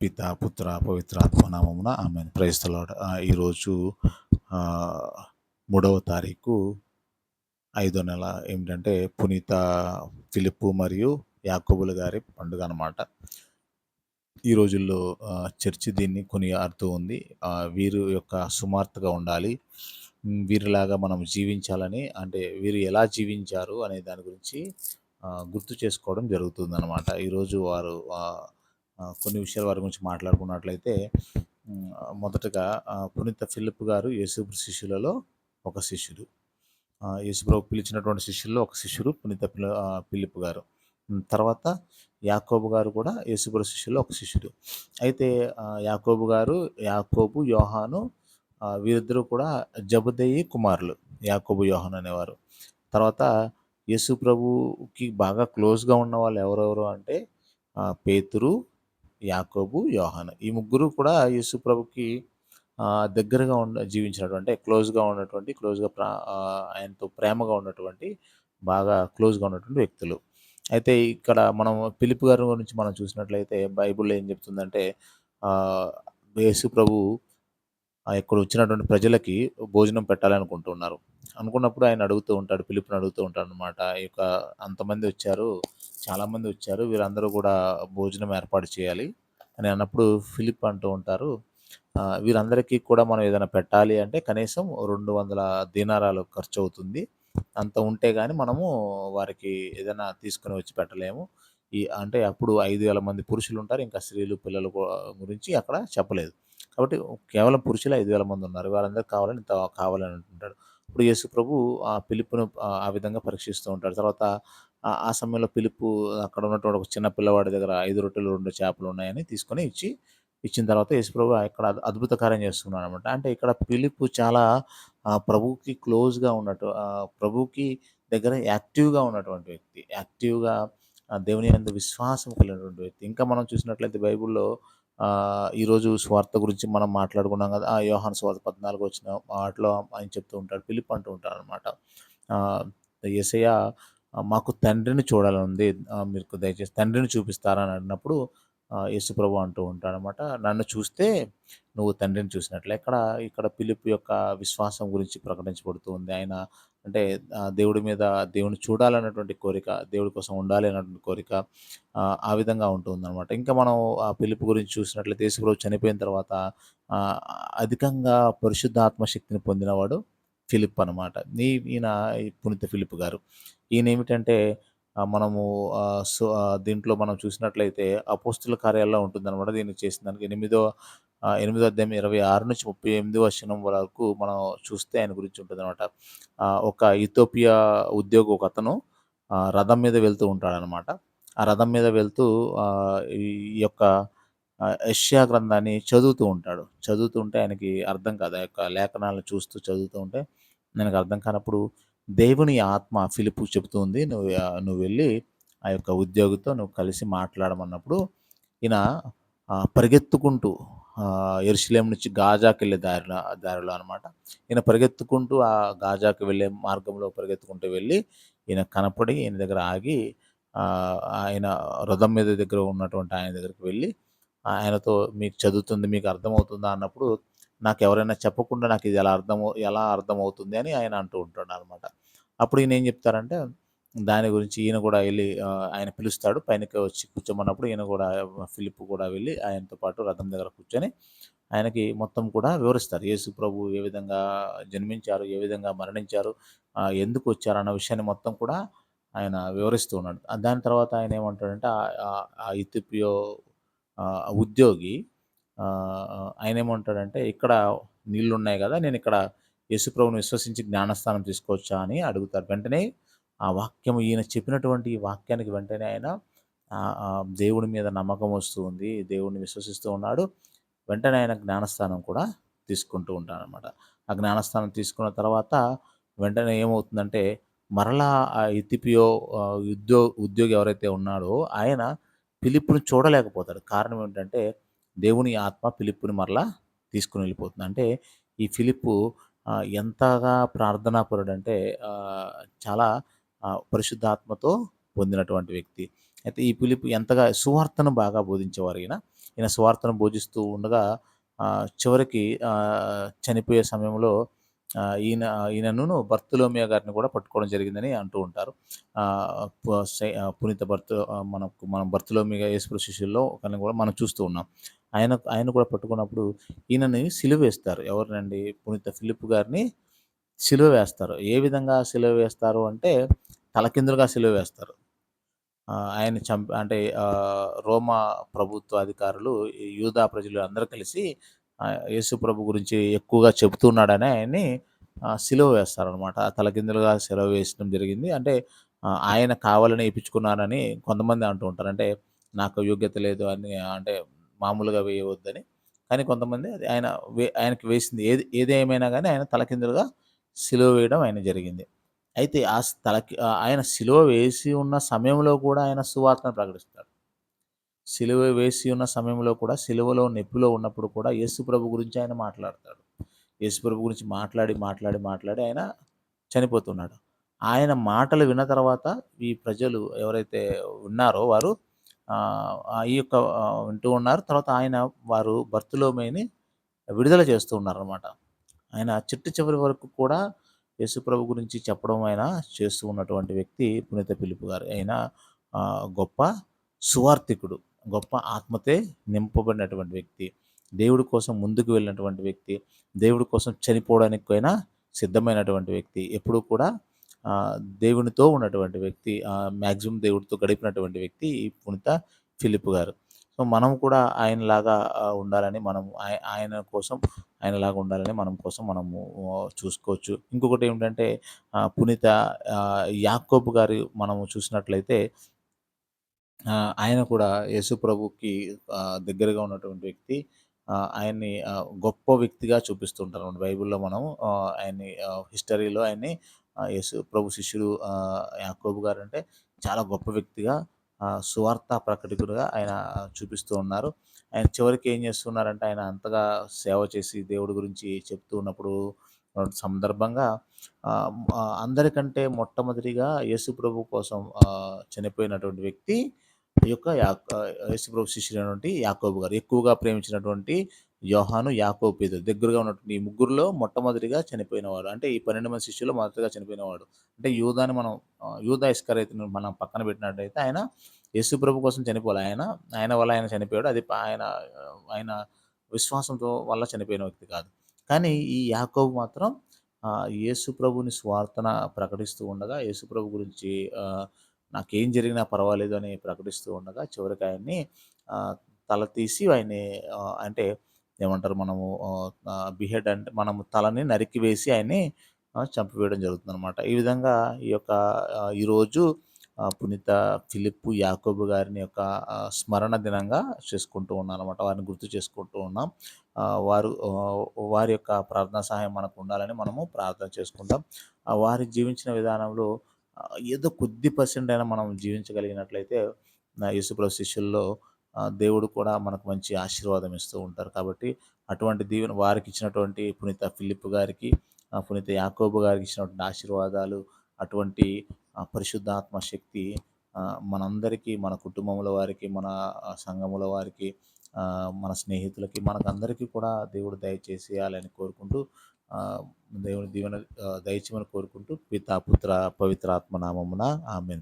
పిత, పుత్ర, పవిత్ర ఆత్మనామమున ఆమె ప్రైజ్ ఈరోజు మూడవ తారీఖు ఐదో నెల ఏమిటంటే పునీత ఫిలిప్పు మరియు యాకోబులు గారి పండుగ అనమాట. ఈ రోజుల్లో చర్చి దీన్ని కొనియాడుతూ ఉంది. వీరు యొక్క సుమార్తగా ఉండాలి. వీరిలాగా మనం జీవించాలని అంటే వీరు ఎలా జీవించారు అనే దాని గురించి గుర్తు చేసుకోవడం జరుగుతుంది అనమాట ఈరోజు వారు కొన్ని విషయాల వారి గురించి మాట్లాడుకున్నట్లయితే మొదటగా పునీత ఫిలిప్ గారు యేసుప్రు శిష్యులలో ఒక శిష్యుడు. యేసుప్రభు పిలిచినటువంటి శిష్యుల్లో ఒక శిష్యుడు పునీత పిల ఫిలిప్ గారు. తర్వాత యాకోబు గారు కూడా యేసుప్రభు శిష్యుల్లో ఒక శిష్యుడు. అయితే యాకోబు గారు, యాకోబు, యోహాను వీరిద్దరూ కూడా జబదయి కుమారులు. యాకోబు, యోహాను అనేవారు. తర్వాత యేసు ప్రభుకి బాగా క్లోజ్‌గా ఉన్న వాళ్ళు ఎవరెవరు అంటే పేతురు, యాకోబు, యోహాను. ఈ ముగ్గురు కూడా యేసు ప్రభుకి దగ్గరగా ఉండ జీవించినటువంటి క్లోజ్‌గా ఉన్నటువంటి క్లోజ్‌గా ప్రా ఆయనతో ప్రేమగా ఉన్నటువంటి బాగా క్లోజ్‌గా ఉన్నటువంటి వ్యక్తులు. అయితే ఇక్కడ మనం పిలుపు గారి గురించి మనం చూసినట్లయితే బైబిల్‌లో ఏం చెప్తుందంటే యేసు ప్రభు ఇక్కడ వచ్చినటువంటి ప్రజలకి భోజనం పెట్టాలనుకుంటున్నారు. అనుకున్నప్పుడు ఆయన అడుగుతూ ఉంటాడు. ఫిలిప్‌ని అడుగుతూ ఉంటాడు అనమాట ఈ యొక్క అంతమంది వచ్చారు, చాలామంది వచ్చారు. వీరందరూ కూడా భోజనం ఏర్పాటు చేయాలి అని అన్నప్పుడు ఫిలిప్ అంటూ ఉంటారు. వీరందరికీ కూడా మనం ఏదైనా పెట్టాలి అంటే కనీసం 200 దీనారాలు ఖర్చు అవుతుంది అంత ఉంటే కానీ మనము వారికి ఏదైనా తీసుకొని వచ్చి పెట్టలేము. ఈ అంటే అప్పుడు ఐదు వేల మంది పురుషులు ఉంటారు ఇంకా స్త్రీలు, పిల్లలు గురించి అక్కడ చెప్పలేదు. కాబట్టి కేవలం పురుషులు ఐదు వేల మంది ఉన్నారు. వారందరూ కావాలని ఇంత కావాలని అంటుంటాడు. ఇప్పుడు యేసు ప్రభు ఆ పిలుపును ఆ విధంగా పరీక్షిస్తూ ఉంటాడు. తర్వాత ఆ సమయంలో పిలుపు అక్కడ ఉన్నటువంటి ఒక చిన్న పిల్లవాడి దగ్గర ఐదు రొట్టెలు, రెండు చేపలు ఉన్నాయని తీసుకొని ఇచ్చి, ఇచ్చిన తర్వాత యేసుప్రభు ఇక్కడ అద్భుత కార్యం చేస్తున్నాడు అనమాట అంటే ఇక్కడ పిలుపు చాలా ప్రభుకి ప్రభువుకి క్లోజ్‌గా ఉన్నట్టు ప్రభుకి ప్రభువుకి దగ్గర యాక్టివ్‌గా ఉన్నటువంటి వ్యక్తి. యాక్టివ్‌గా దేవుని అందు విశ్వాసం కలిగినటువంటి వ్యక్తి. ఇంకా మనం చూసినట్లయితే బైబిల్‌లో ఈరోజు స్వార్థ గురించి మనం మాట్లాడుకున్నాం కదా! ఆ యోహాన్ స్వార్థ పద్నాలుగు వచ్చిన వాటిలో ఆయన చెప్తూ ఉంటాడు. ఫిలిప్ అంటూ ఉంటాడు అనమాట యేసయ్య మాకు తండ్రిని చూడాలనుంది. మీరు దయచేసి తండ్రిని చూపిస్తారా అని అడిగినప్పుడు ఆహ్, యేసుప్రభు అంటూ ఉంటాడనమాట. నన్ను చూస్తే నువ్వు తండ్రిని చూసినట్లే. ఇక్కడ ఇక్కడ పిలుపు యొక్క విశ్వాసం గురించి ప్రకటించబడుతుంది ఆయన అంటే దేవుడి మీద దేవుని చూడాలన్నటువంటి కోరిక, దేవుడి కోసం ఉండాలి అన్నటువంటి కోరిక ఆ విధంగా ఉంటుందన్నమాట ఇంకా మనం ఆ ఫిలిప్ గురించి చూసినట్లయితే యేసుప్రభు చనిపోయిన తర్వాత అధికంగా పరిశుద్ధాత్మ శక్తిని పొందినవాడు ఫిలిప్ అనమాట. ఈ ఈయన ఈ పునీత ఫిలిప్ గారు. ఈయనేమిటంటే ఏమిటంటే మనము సో దీంట్లో మనం చూసినట్లయితే అపోస్తుల కార్యాల్లో ఉంటుందన్నమాట దీన్ని చేసిన దానికి ఎనిమిదో ఎనిమిదో అధ్యాయం 26-38 వచనం వరకు మనం చూస్తే ఆయన గురించి ఉంటుంది అనమాట ఒక ఇథోపియా ఉద్యోగి ఒక అతను రథం మీద వెళ్తూ ఉంటాడనమాట. ఆ రథం మీద వెళ్తూ ఈ యొక్క ఆహ్, గ్రంథాన్ని చదువుతూ ఉంటాడు. చదువుతూ ఉంటే ఆయనకి అర్థం కాదు. ఆ యొక్క లేఖనాలను చూస్తూ చదువుతూ ఉంటే ఆయనకు అర్థం కానప్పుడు దేవుని ఆత్మ ఫిలిపు చెబుతుంది ఉంది. నువ్వు నువ్వు వెళ్ళి ఆ యొక్క ఉద్యోగితో నువ్వు కలిసి మాట్లాడమన్నప్పుడు ఈయన పరిగెత్తుకుంటూ ఆహ్, నుంచి గాజాకి వెళ్ళే దారిలో దారిలో అనమాట. ఈయన పరిగెత్తుకుంటూ ఆ గాజాకి వెళ్ళే మార్గంలో పరిగెత్తుకుంటూ వెళ్ళి ఈయన కనపడి ఈయన దగ్గర ఆగి ఆయన రథం మీద దగ్గర ఉన్నటువంటి ఆయన దగ్గరికి వెళ్ళి ఆయనతో మీకు చదువుతుంది మీకు అర్థమవుతుందా అన్నప్పుడు నాకు ఎవరైనా చెప్పకుండా నాకు ఇది ఎలా అర్థమవు ఎలా అర్థమవుతుంది అని ఆయన అంటూ ఉంటాడనమాట. అప్పుడు ఈయన ఏం చెప్తారంటే దాని గురించి ఈయన కూడా వెళ్ళి ఆయన పిలుస్తాడు. పైనకి వచ్చి కూర్చోమన్నప్పుడు ఈయన కూడా ఫిలిప్ కూడా వెళ్ళి ఆయనతో పాటు రథం దగ్గర కూర్చొని ఆయనకి మొత్తం కూడా వివరిస్తారు. యేసు ప్రభు ఏ విధంగా జన్మించారు, ఏ విధంగా మరణించారు, ఎందుకు వచ్చారు అన్న విషయాన్ని మొత్తం కూడా ఆయన వివరిస్తూ ఉన్నాడు. దాని తర్వాత ఆయన ఏమంటాడంటే ఆ ఇథిపియో ఉద్యోగి ఆయన ఆయనేమంటాడంటే ఇక్కడ నీళ్ళు ఉన్నాయి కదా నేను ఇక్కడ యేసుప్రభుని విశ్వసించి జ్ఞానస్థానం తీసుకోవచ్చా అని అడుగుతారు. వెంటనే ఆ వాక్యం ఈయన చెప్పినటువంటి ఈ వాక్యానికి వెంటనే ఆయన దేవుడి మీద నమ్మకం వస్తూ ఉంది. దేవుడిని విశ్వసిస్తూ ఉన్నాడు. వెంటనే ఆయన జ్ఞానస్థానం కూడా తీసుకుంటూ ఉంటాడనమాట. ఆ జ్ఞానస్థానం తీసుకున్న తర్వాత వెంటనే ఏమవుతుందంటే మరలా ఆ ఇతిపియో ఉద్యో ఉద్యోగి ఎవరైతే ఉన్నాడో ఆయన పిలుపుని చూడలేకపోతాడు. కారణం ఏంటంటే దేవుని ఆత్మ పిలుపుని మరలా తీసుకుని వెళ్ళిపోతుంది. అంటే ఈ ఫిలిప్పు ఎంతగా ప్రార్థనాపరుడు అంటే చాలా పరిశుద్ధాత్మతో పొందినటువంటి వ్యక్తి. అయితే ఈ పిలుపు ఎంతగా సువార్తను బాగా బోధించేవారు ఈయన. ఈయన సువార్తను బోధిస్తూ ఉండగా చివరికి చనిపోయే సమయంలో ఈయన ఈయనను బర్తులోమియో గారిని కూడా పట్టుకోవడం జరిగిందని అంటూ ఉంటారు. పునీత బర్తు మనకు మనం బర్తులోమియో యేసుప్రభు శిష్యుల్లో ఒకరిని కూడా మనం చూస్తూ ఉన్నాం. ఆయన ఆయన కూడా పట్టుకున్నప్పుడు ఈయనని సిలువ వేస్తారు. ఎవరినండి? పునీత ఫిలిప్ గారిని సిలువ వేస్తారు. ఏ విధంగా సిలువ వేస్తారు అంటే తలకిందులుగా సిలువ వేస్తారు. ఆయన చంప అంటే రోమా ప్రభుత్వ అధికారులు, యూదా ప్రజలు అందరూ కలిసి యేసు ప్రభు గురించి ఎక్కువగా చెబుతున్నాడని ఆయన్ని సిలువ వేస్తారనమాట. తలకిందులుగా సిలువ వేసడం జరిగింది. అంటే ఆయన కావాలని ఇప్పించుకున్నారని కొంతమంది అంటూ ఉంటారు. అంటే నాకు యోగ్యత లేదు అని అంటే మామూలుగా వేయవద్దని. కానీ కొంతమంది అది ఆయన వే ఆయనకి వేసింది ఏది ఏదేమైనా కానీ ఆయన తలకిందులుగా సిలువ వేయడం ఆయన జరిగింది. అయితే ఆ స్థలకి ఆయన సిలువ వేసి ఉన్న సమయంలో కూడా ఆయన సువార్తను ప్రకటిస్తాడు. సిలువ వేసి ఉన్న సమయంలో కూడా సిలువలో నొప్పిలో ఉన్నప్పుడు కూడా యేసుప్రభు గురించి ఆయన మాట్లాడతాడు. యేసుప్రభు గురించి మాట్లాడి, మాట్లాడి, మాట్లాడి ఆయన చనిపోతున్నాడు. ఆయన మాటలు విన్న తర్వాత ఈ ప్రజలు ఎవరైతే ఉన్నారో వారు ఈ యొక్క వింటూ ఉన్నారు. తర్వాత ఆయన వారు బర్తులోమేని విడుదల చేస్తూ ఉన్నారనమాట. ఆయన చిట్టు చివరి వరకు కూడా యేసుప్రభు గురించి చెప్పడం ఆయన చేస్తూ ఉన్నటువంటి వ్యక్తి పునీత పిలుపు గారు. ఆయన గొప్ప సువార్థికుడు. గొప్ప ఆత్మతే నింపబడినటువంటి వ్యక్తి. దేవుడి కోసం ముందుకు వెళ్ళినటువంటి వ్యక్తి. దేవుడి కోసం చనిపోవడానికి అయినా సిద్ధమైనటువంటి వ్యక్తి. ఎప్పుడూ కూడా దేవునితో ఉన్నటువంటి వ్యక్తి. మ్యాక్సిమం దేవుడితో గడిపినటువంటి వ్యక్తి ఈ పునీత ఫిలిప్ గారు. సో, మనం కూడా ఆయనలాగా ఉండాలని మనం ఆయన కోసం ఆయనలాగా ఉండాలని మనం కోసం మనము చూసుకోవచ్చు. ఇంకొకటి ఏమిటంటే పునీత యాకోబ్ గారి మనము చూసినట్లయితే ఆయన కూడా యేసు ప్రభుకి దగ్గరగా ఉన్నటువంటి వ్యక్తి. ఆయన్ని గొప్ప వ్యక్తిగా చూపిస్తుంటారు బైబిల్‌లో మనం ఆయన్ని హిస్టరీలో ఆయన్ని యేసు ప్రభు శిష్యుడు యాకోబు గారు అంటే చాలా గొప్ప వ్యక్తిగా సువార్త ప్రకటికుడుగా ఆయన చూపిస్తూ ఉన్నారు. ఆయన చివరికి ఏం చేస్తున్నారంటే ఆయన అంతగా సేవ చేసి దేవుడి గురించి చెప్తూ ఉన్నప్పుడు సందర్భంగా అందరికంటే మొట్టమొదటిగా యేసుప్రభు కోసం చనిపోయినటువంటి వ్యక్తి ఈ యొక్క యాక్ యేసుప్రభు శిష్యుడైనటువంటి యాకోబు గారు. ఎక్కువగా ప్రేమించినటువంటి యోహాను, యాకోబు, పేతురు దగ్గరగా ఉన్నటువంటి ఈ ముగ్గురులో మొట్టమొదటిగా చనిపోయినవాడు. అంటే ఈ 12 మంది శిష్యులు మొదటిగా చనిపోయినవాడు. అంటే యూదాని మనం ఆహ్, యూదా ఇస్కరియోతుని మనం పక్కన పెట్టినట్టయితే ఆయన యేసుప్రభు కోసం చనిపోలే. ఆయన ఆయన వల్ల ఆయన చనిపోయాడు. అది ఆయన ఆయన విశ్వాసంతో వల్ల చనిపోయిన వ్యక్తి కాదు. కానీ ఈ యాకోబు మాత్రం యేసు ప్రభుని స్వార్థన ప్రకటిస్తూ ఉండగా యేసుప్రభు గురించి నాకేం జరిగినా పర్వాలేదు అని ప్రకటిస్తూ ఉండగా చివరికి ఆయన్ని తల తీసి ఆయన్ని అంటే ఏమంటారు మనము బిహెడ్ అంటే మనము తలని నరికివేసి ఆయన్ని చంపివేయడం చంపివేయడం జరుగుతుందనమాట. ఈ విధంగా ఈ యొక్క ఈరోజు పునీత ఫిలిప్ యాకోబు గారిని యొక్క స్మరణ దినంగా చేసుకుంటూ ఉన్నామనమాట. వారిని గుర్తు చేసుకుంటూ ఉన్నాం. వారు వారి యొక్క ప్రార్థనా సహాయం మనకు ఉండాలని మనము ప్రార్థన చేసుకుందాం. వారి జీవించిన విధానంలో ఏదో కొద్ది పర్సెంట్ అయినా మనం జీవించగలిగినట్లయితే నా యేసుప్రభు శిష్యుల్లో దేవుడు కూడా మనకు మంచి ఆశీర్వాదం ఇస్తూ ఉంటారు. కాబట్టి అటువంటి దీవెన వారికిచ్చినటువంటి పునీత ఫిలిప్ గారికి, పునీత యాకోబు గారికి ఇచ్చినటువంటి ఆశీర్వాదాలు, అటువంటి పరిశుద్ధాత్మ శక్తి మనందరికీ, మన కుటుంబంలో వారికి, మన సంఘముల వారికి, మన స్నేహితులకి, మనకందరికీ కూడా దేవుడు దయచేసేయాలని కోరుకుంటూ దేవుని దీవెన దయచేయమని కోరుకుంటూ పితా, పుత్ర, పవిత్రాత్మ నామమున ఆమేన్.